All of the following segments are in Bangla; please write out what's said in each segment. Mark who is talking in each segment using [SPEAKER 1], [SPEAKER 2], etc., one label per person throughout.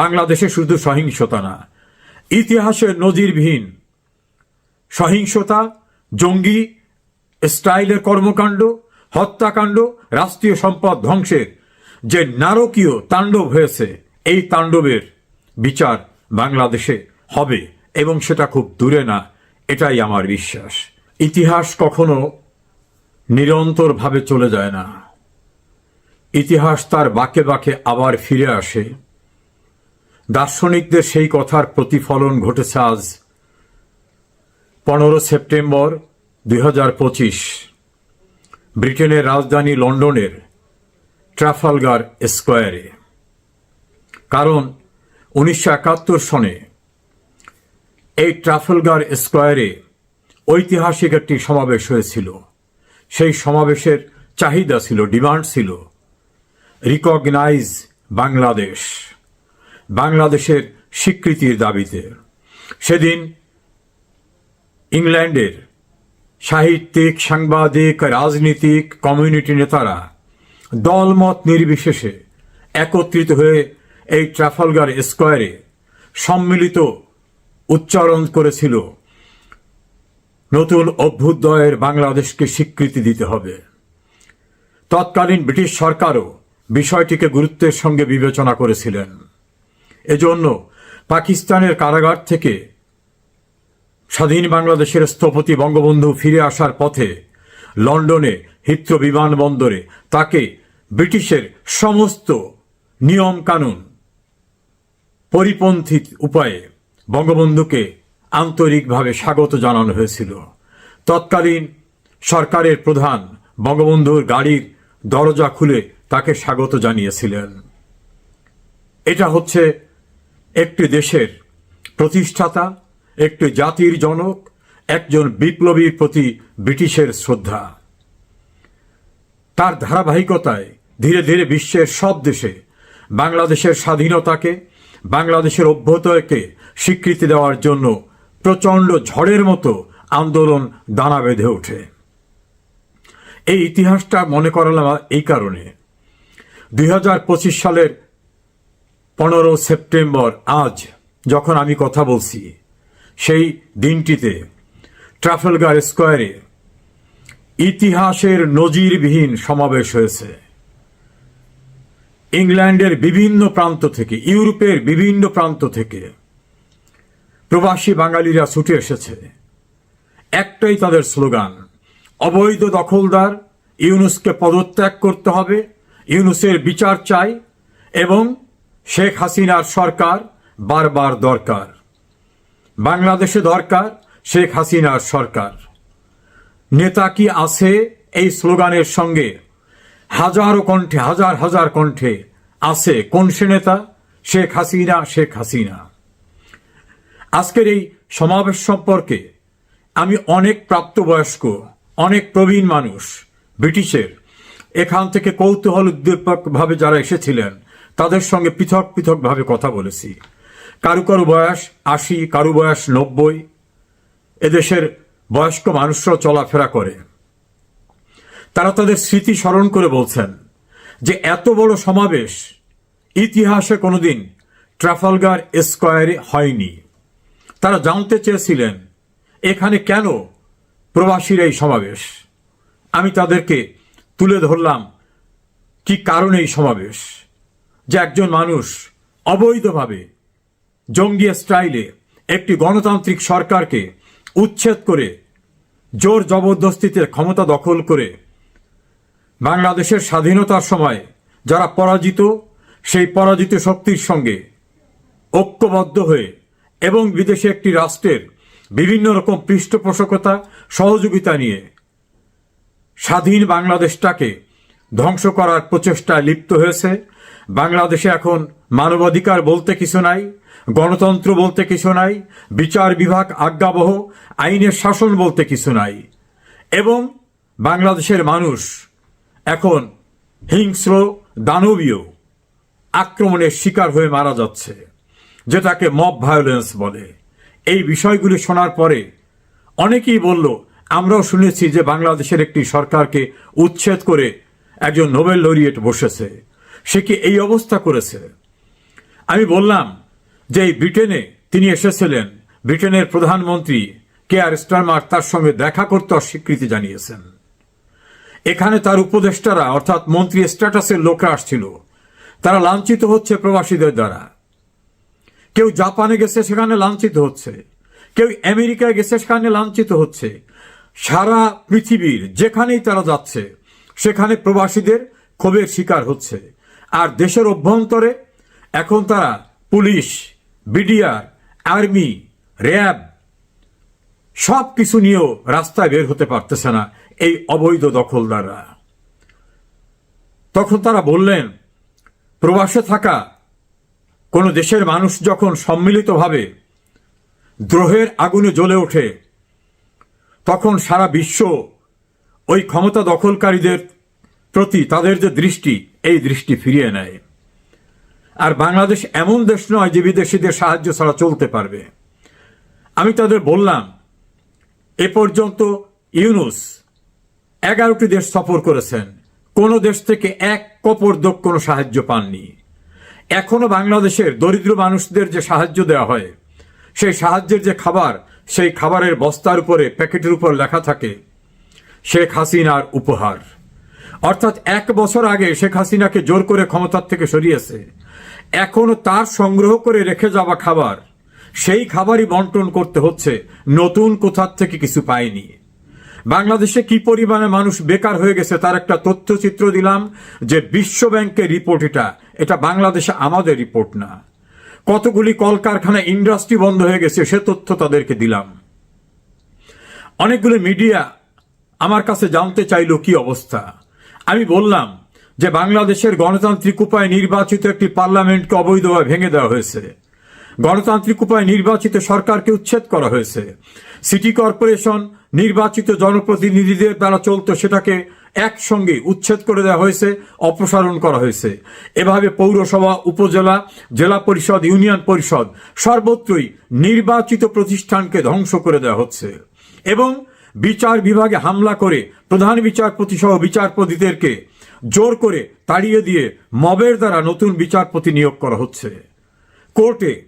[SPEAKER 1] বাংলাদেশে শুধু সহিংসতা না ইতিহাসের নজিরবিহীন। সহিংসতা, জঙ্গি, স্টাইলের কর্মকাণ্ড, হত্যাকাণ্ড, রাষ্ট্রীয় সম্পদ ধ্বংসের যে নারকীয় তাণ্ডব হয়েছে, এই তাণ্ডবের বিচার বাংলাদেশে হবে এবং সেটা খুব দূরে না, এটাই আমার বিশ্বাস। ইতিহাস কখনো নিরন্তরভাবে চলে যায় না। ইতিহাস তার বাঁকে বাঁকে আবার ফিরে আসে। দার্শনিকদের সেই কথার প্রতিফলন ঘটেছে আজ পনেরো সেপ্টেম্বর দুই হাজার পঁচিশ। ব্রিটেনের রাজধানী লন্ডনের ট্রাফালগার স্কোয়ারে। কারণ উনিশশো একাত্তর সনে এই ট্রাফালগার স্কোয়ারে ঐতিহাসিক একটি সমাবেশ হয়েছিল। সেই সমাবেশের চাহিদা ছিল, ডিমান্ড ছিল, রিকগনাইজ বাংলাদেশ। বাংলাদেশের স্বীকৃতির দাবিতে। সেদিন ইংল্যান্ডের সাহিত্যিক, সাংবাদিক, রাজনীতিক, কমিউনিটি নেতারা দলমত নির্বিশেষে একত্রিত হয়ে এই ট্রাফালগার স্কোয়ারে সম্মিলিত উচ্চারণ করেছিল, নতুন অভ্যুদয়ের বাংলাদেশকে স্বীকৃতি দিতে হবে। তৎকালীন ব্রিটিশ সরকারও বিষয়টিকে গুরুত্বের সঙ্গে বিবেচনা করেছিলেন। এজন্য পাকিস্তানের কারাগার থেকে স্বাধীন বাংলাদেশের স্থপতি বঙ্গবন্ধু ফিরে আসার পথে লন্ডনে হিথ্রো বিমানবন্দরে তাকে ব্রিটিশের সমস্ত নিয়ম কানুন পরিপন্থী উপায়ে বঙ্গবন্ধুকে আন্তরিকভাবে স্বাগত জানানো হয়েছিল। তৎকালীন সরকারের প্রধান বঙ্গবন্ধুর গাড়ির দরজা খুলে তাকে স্বাগত জানিয়েছিলেন। এটা হচ্ছে একটি দেশের প্রতিষ্ঠাতা, একটি জাতির জনক, একজন বিপ্লবীর প্রতি ব্রিটিশের শ্রদ্ধা। তার ধারাবাহিকতায় ধীরে ধীরে বিশ্বের সব দেশে বাংলাদেশের স্বাধীনতাকে, বাংলাদেশের অভ্যুদয়কে স্বীকৃতি দেওয়ার জন্য প্রচণ্ড ঝড়ের মতো আন্দোলন দানা বেঁধে ওঠে। এই ইতিহাসটা মনে করালাম এই কারণে। দুই হাজার পঁচিশ সালের পনেরো সেপ্টেম্বর আজ যখন আমি কথা বলছি, সেই দিনটিতে ট্রাফেলগার স্কোয়ারে ইতিহাসের নজিরবিহীন সমাবেশ হয়েছে। ইংল্যান্ডের বিভিন্ন প্রান্ত থেকে, ইউরোপের বিভিন্ন প্রান্ত থেকে প্রবাসী বাঙালিরা ছুটে এসেছে। একটাই তাদের স্লোগান, অবৈধ দখলদার ইউনুসকে পদত্যাগ করতে হবে, ইউনুসের বিচার চাই এবং শেখ হাসিনার সরকার বারবার দরকার। বাংলাদেশে দরকার শেখ হাসিনার সরকার। নেতা কি আছে এই স্লোগানের সঙ্গে? হাজারো কণ্ঠে, হাজার হাজার কণ্ঠে আছে কোন সে নেতা? শেখ হাসিনা শেখ হাসিনা। আজকের এই সমাবেশ সম্পর্কে আমি অনেক প্রাপ্তবয়স্ক, অনেক প্রবীণ মানুষ, ব্রিটিশের, এখান থেকে কৌতূহল উদ্দীপকভাবে যারা এসেছিলেন তাদের সঙ্গে পৃথক পৃথকভাবে কথা বলেছি। কারু কারু বয়স আশি, কারু বয়স নব্বই। এদেশের বয়স্ক মানুষরা চলাফেরা করে। তারা তাদের স্মৃতি স্মরণ করে বলছেন যে এত বড় সমাবেশ ইতিহাসে কোনোদিন ট্রাফালগার স্কোয়ারে হয়নি। তারা জানতে চেয়েছিলেন এখানে কেন প্রবাসীর এই সমাবেশ। আমি তাদেরকে তুলে ধরলাম কি কারণে এই সমাবেশ। যে একজন মানুষ অবৈধভাবে জঙ্গি স্টাইলে একটি গণতান্ত্রিক সরকারকে উচ্ছেদ করে জোর জবরদস্তিতে ক্ষমতা দখল করে বাংলাদেশের স্বাধীনতার সময় যারা পরাজিত, সেই পরাজিত শক্তির সঙ্গে ঐক্যবদ্ধ হয়ে এবং বিদেশে একটি রাষ্ট্রের বিভিন্ন রকম পৃষ্ঠপোষকতা, সহযোগিতা নিয়ে স্বাধীন বাংলাদেশটাকে ধ্বংস করার প্রচেষ্টায় লিপ্ত হয়েছে। বাংলাদেশে এখন মানবাধিকার বলতে কিছু নাই, গণতন্ত্র বলতে কিছু নাই, বিচার বিভাগ, আজ্ঞাবহ, আইনের শাসন বলতে কিছু নাই। এবং বাংলাদেশের মানুষ এখন হিংস্র, দানবীয় আক্রমণের শিকার হয়ে মারা যাচ্ছে, যেটাকে মব ভায়োলেন্স বলে। এই বিষয়গুলি শোনার পরে অনেকেই বলল, আমরাও শুনেছি যে বাংলাদেশের একটি সরকারকে উচ্ছেদ করে একজন নোবেল লরিয়েট বসেছে। সে কি এই অবস্থা করেছে? আমি বললাম যে এই ব্রিটেনে তিনি এসেছিলেন। ব্রিটেনের প্রধানমন্ত্রী কে আর স্টারমার তার সঙ্গে দেখা করতে অস্বীকৃতি জানিয়েছেন। এখানে তার উপদেষ্টারা, অর্থাৎ মন্ত্রী স্ট্যাটাসের লোকরা আসছিল। তারা লাঞ্ছিত হচ্ছে প্রবাসীদের দ্বারা। কেউ জাপানে গেছে, সেখানে লাঞ্ছিত হচ্ছে। কেউ আমেরিকায় গেছে, সেখানে লাঞ্ছিত হচ্ছে। সারা পৃথিবীর যেখানেই তারা যাচ্ছে, সেখানে প্রবাসীদের ক্ষোভের শিকার হচ্ছে। আর দেশের অভ্যন্তরে এখন তারা পুলিশ, বিডিআর, আর্মি, র্যাব সব কিছু নিয়েও রাস্তায় বের হতে পারতেছে না এই অবৈধ দখলদাররা। তখন তারা বললেন, প্রবাসে থাকা কোন দেশের মানুষ যখন সম্মিলিতভাবে দ্রোহের আগুনে জ্বলে ওঠে, তখন সারা বিশ্ব ওই ক্ষমতা দখলকারীদের প্রতি তাদের যে দৃষ্টি, এই দৃষ্টি ফিরিয়ে নেয়। আর বাংলাদেশ এমন দেশ নয় যে বিদেশিদের সাহায্য ছাড়া চলতে পারবে। আমি তাদের বললাম, এ পর্যন্ত ইউনুস এগারোটি দেশ সফর করেছেন। কোন দেশ থেকে এক কপরদক কোনো সাহায্য পাননি। এখনও বাংলাদেশের দরিদ্র মানুষদের যে সাহায্য দেওয়া হয়, সেই সাহায্যের যে খাবার, সেই খাবারের বস্তার উপরে, প্যাকেটের উপর লেখা থাকে, শেখ হাসিনার উপহার। অর্থাৎ এক বছর আগে শেখ হাসিনাকে জোর করে ক্ষমতার থেকে সরিয়েছে। এখনও তার সংগ্রহ করে রেখে যাওয়া খাবার, সেই খাবারই বন্টন করতে হচ্ছে, নতুন কোথার থেকে কিছু পায়নি। বাংলাদেশে কি পরিমাণে মানুষ বেকার হয়ে গেছে তার একটা তথ্যচিত্র দিলাম যে বিশ্ব ব্যাংকের রিপোর্ট এটা। এটা বাংলাদেশে আমাদের রিপোর্ট না। কতগুলি কলকারখানা ইন্ডাস্ট্রি বন্ধ হয়ে গেছে সে তথ্য তাদেরকে দিলাম। অনেকগুলো মিডিয়া আমার কাছে জানতে চাইল কি অবস্থা। আমি বললাম যে বাংলাদেশের গণতান্ত্রিক উপায়ে নির্বাচিত একটি পার্লামেন্টকে অবৈধভাবে ভেঙে দেওয়া হয়েছে। গণতান্ত্রিক উপায়ে নির্বাচিত সরকারকে উচ্ছেদ করা হয়েছে। সিটি কর্পোরেশন নির্বাচিত জনপ্রতিনিধিদের দ্বারা চলতো সেটাকে একসঙ্গে উচ্ছেদ করে দেওয়া হয়েছে, অপসারণ করা হয়েছে। এভাবে পৌরসভা, উপজেলা, জেলা পরিষদ, ইউনিয়ন পরিষদ সর্বত্রই নির্বাচিত প্রতিষ্ঠানকে ধ্বংস করে দেওয়া হচ্ছে। এবং বিচার বিভাগে হামলা করে প্রধান বিচারপতি সহ বিচারপতিদেরকে জোর করে তাড়িয়ে দিয়ে মবের দ্বারা নতুন বিচারপতি নিয়োগ করা হচ্ছে। কোর্টে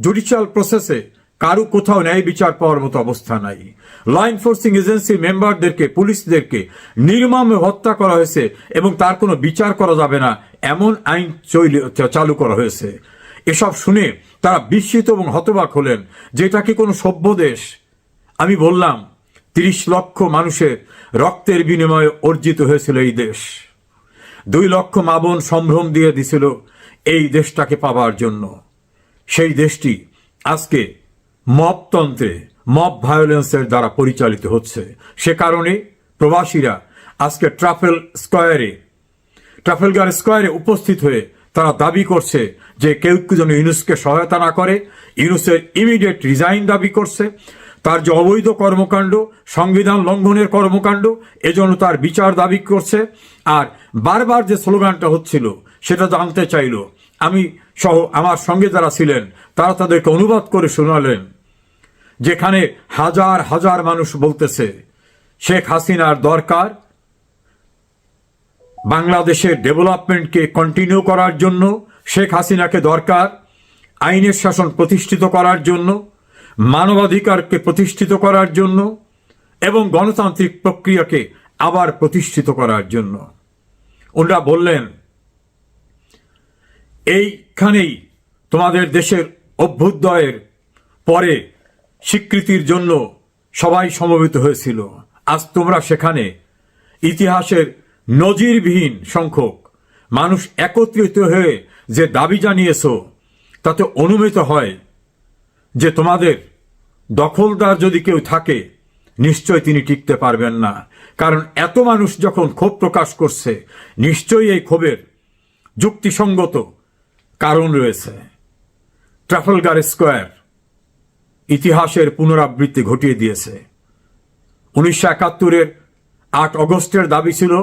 [SPEAKER 1] জুডিশিয়াল প্রসেসে কারও কোথাও ন্যায় বিচার পাওয়ার মতো অবস্থা নাই। ল এনফোর্সিং এজেন্সির মেম্বারদেরকে পুলিশদেরকে নির্মমে হত্যা করা হয়েছে এবং তার কোনো বিচার করা যাবে না এমন আইন চৈল- করা হয়েছে। এসব শুনে তারা বিস্মিত এবং হতবাক হলেন যে এটা কি কোনো সভ্য দেশ? আমি বললাম তিরিশ লক্ষ মানুষের রক্তের বিনিময়ে অর্জিত হয়েছিল এই দেশ। দুই লক্ষ মাবন সম্ভ্রম দিয়ে দিছিল এই দেশটাকে পাবার জন্য। সেই দেশটি আজকে মবতন্ত্রে মব ভায়োলেন্সের দ্বারা পরিচালিত হচ্ছে। সে কারণে প্রবাসীরা আজকে ট্রাফেল স্কয়ারে, ট্রাফেলগার স্কয়ারে উপস্থিত হয়ে তারা দাবি করছে যে কেউ যেন ইউনুসকে সহায়তা না করে, ইউনুসের ইমিডিয়েট রিজাইন দাবি করছে। তার যে অবৈধ কর্মকাণ্ড, সংবিধান লঙ্ঘনের কর্মকাণ্ড, এজন্য তার বিচার দাবি করছে। আর বারবার যে স্লোগানটা হচ্ছিল, সেটা জানতে চাইল। আমি সহ আমার সঙ্গে যারা ছিলেন, তারা তাদেরকে অনুবাদ করে শোনালেন, যেখানে হাজার হাজার মানুষ বলতেছে, শেখ হাসিনার দরকার বাংলাদেশের ডেভেলপমেন্টকে কন্টিনিউ করার জন্য, শেখ হাসিনাকে দরকার আইনের শাসন প্রতিষ্ঠিত করার জন্য মানবাধিকারকে প্রতিষ্ঠিত করার জন্য এবং গণতান্ত্রিক প্রক্রিয়াকে আবার প্রতিষ্ঠিত করার জন্য। ওনারা বললেন, এইখানেই তোমাদের দেশের অভ্যুদয়ের পরে স্বীকৃতির জন্য সবাই সমবেত হয়েছিল। আজ তোমরা সেখানে ইতিহাসের নজিরবিহীন সংখ্যক মানুষ একত্রিত হয়ে যে দাবি জানিয়েছ, তাতে অনুমিত হয় যে তোমাদের দখলদার যদি কেউ থাকে, নিশ্চয় তিনি টিকতে পারবেন না। কারণ এত মানুষ যখন ক্ষোভ প্রকাশ করছে, নিশ্চয়ই এই ক্ষোভের যুক্তিসঙ্গত কারণ রয়েছে। ট্রাফলগার স্কোয়ার ইতিহাসের পুনরাবৃত্তি ঘটিয়ে দিয়েছে। উনিশশো একাত্তরের আট অগস্টের দাবি ছিল,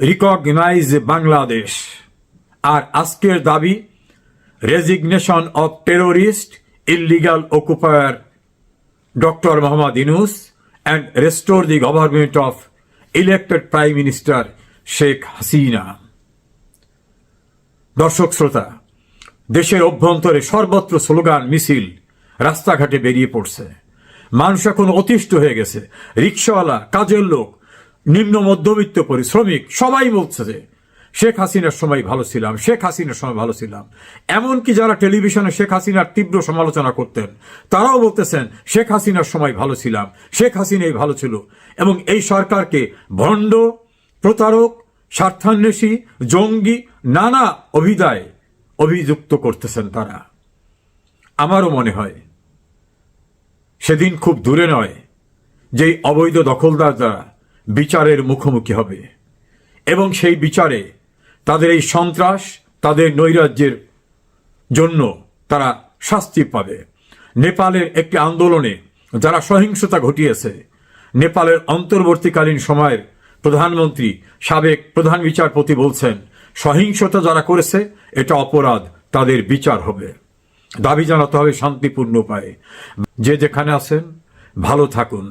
[SPEAKER 1] রিকগনাইজ বাংলাদেশ। আর আজকের দাবি, resignation of terrorist illegal occupier doctor Mohammad Yunus and restore the government of elected prime minister Sheikh Hasina দর্শক শ্রোতা, দেশের অভ্যন্তরে সর্বত্র স্লোগান, মিছিল, রাস্তাঘাটে বেরিয়ে পড়ছে। মানুষ এখন অতিষ্ঠ হয়ে গেছে। রিক্সাওয়ালা, কাজের লোক, নিম্ন মধ্যবিত্ত পরিশ্রমিক, সবাই বলছে যে শেখ হাসিনার সময় ভালো ছিলাম, শেখ হাসিনার সময় ভালো ছিলাম। এমনকি যারা টেলিভিশনে শেখ হাসিনার তীব্র সমালোচনা করতেন, তারাও বলতেছেন, শেখ হাসিনার সময় ভালো ছিলাম, শেখ হাসিনাই ভালো ছিল। এবং এই সরকারকে ভণ্ড, প্রতারক, স্বার্থান্বেষী, জঙ্গি, নানা অভিদায় অভিযুক্ত করতেছেন তারা। আমারও মনে হয়, সেদিন খুব দূরে নয় যেই অবৈধ দখলদার দ্বারা বিচারের মুখোমুখি হবে। এবং সেই বিচারে তাদের এই সন্ত্রাস, তাদের নৈরাজ্যের জন্য তারা শাস্তি পাবে। নেপালের একটি আন্দোলনে যারা সহিংসতা ঘটিয়েছে, নেপালের অন্তর্বর্তীকালীন সময়ের প্রধানমন্ত্রী, সাবেক প্রধান বিচারপতি বলছেন, সহিংসতা যারা করেছে, এটা অপরাধ, তাদের বিচার হবে। দাবি জানাতে হবে শান্তিপূর্ণ উপায়ে। যে যেখানে আছেন, ভালো থাকুন।